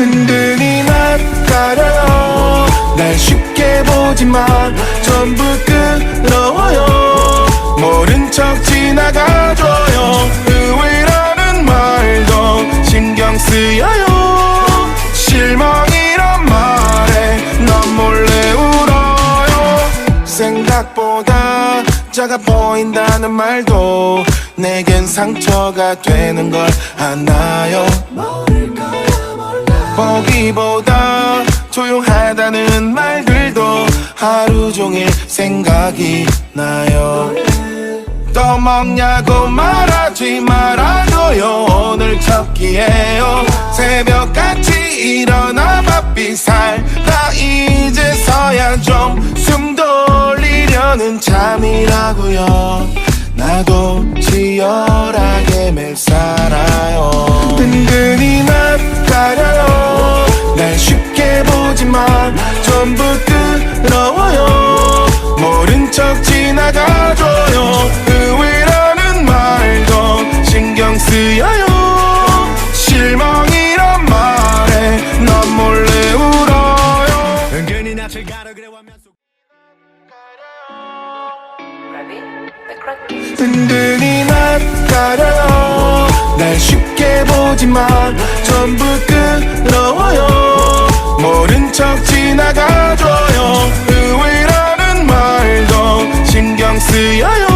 든든히 낯가려요 날 쉽게 보지만 전부 끌어워요. 모른 척 지나가줘요. 의외라는 말도 신경 쓰여요. 실망이란 말에 넌 몰래 울어요. 생각보다 작아 보인다는 말도 내겐 상처가 되는 걸 아나요 보기보다 조용하다는 말들도 하루 종일 생각이 나요. 떠먹냐고 말하지 말아줘요. 오늘 첫 기회요. 새벽같이 일어나 바삐 살다 이제서야 좀 숨 돌리려는 잠이라고요. 나도 치열하게 매일 살 The crack. 든든히 낯가려요 날 쉽게 보지만 전부 끌어워요. 모른 척 지나가줘요. 의외라는 말도 신경 쓰여요.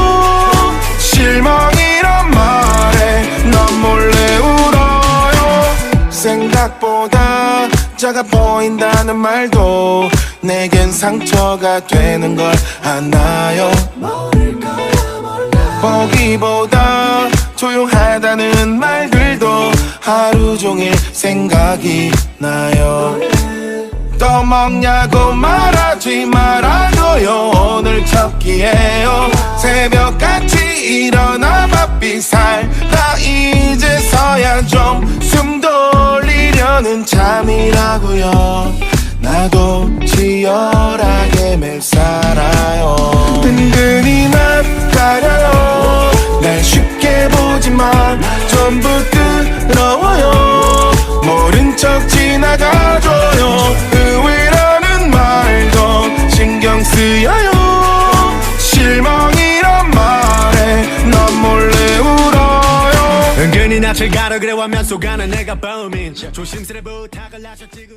실망이란 말에 넌 몰래 울어요. 생각보다 작아 보인다는 말도 내겐 상처가 되는 걸 아나요 보기보다 조용하다는 말들도 하루 종일 생각이 나요. 떠먹냐고 말하지 말아줘요. 오늘 첫 기회요. 새벽같이 일어나 바삐 살다 이제서야 좀 숨 돌리려는 잠이라고요. 나도 치열 전부 끌어워요. 모른 척 지나가줘요. 의외라는 말도 신경 쓰여요. 넌 은근히 낯을 가려 그래 하면서 가는 내가 범인 조심스레 부탁을 하셨지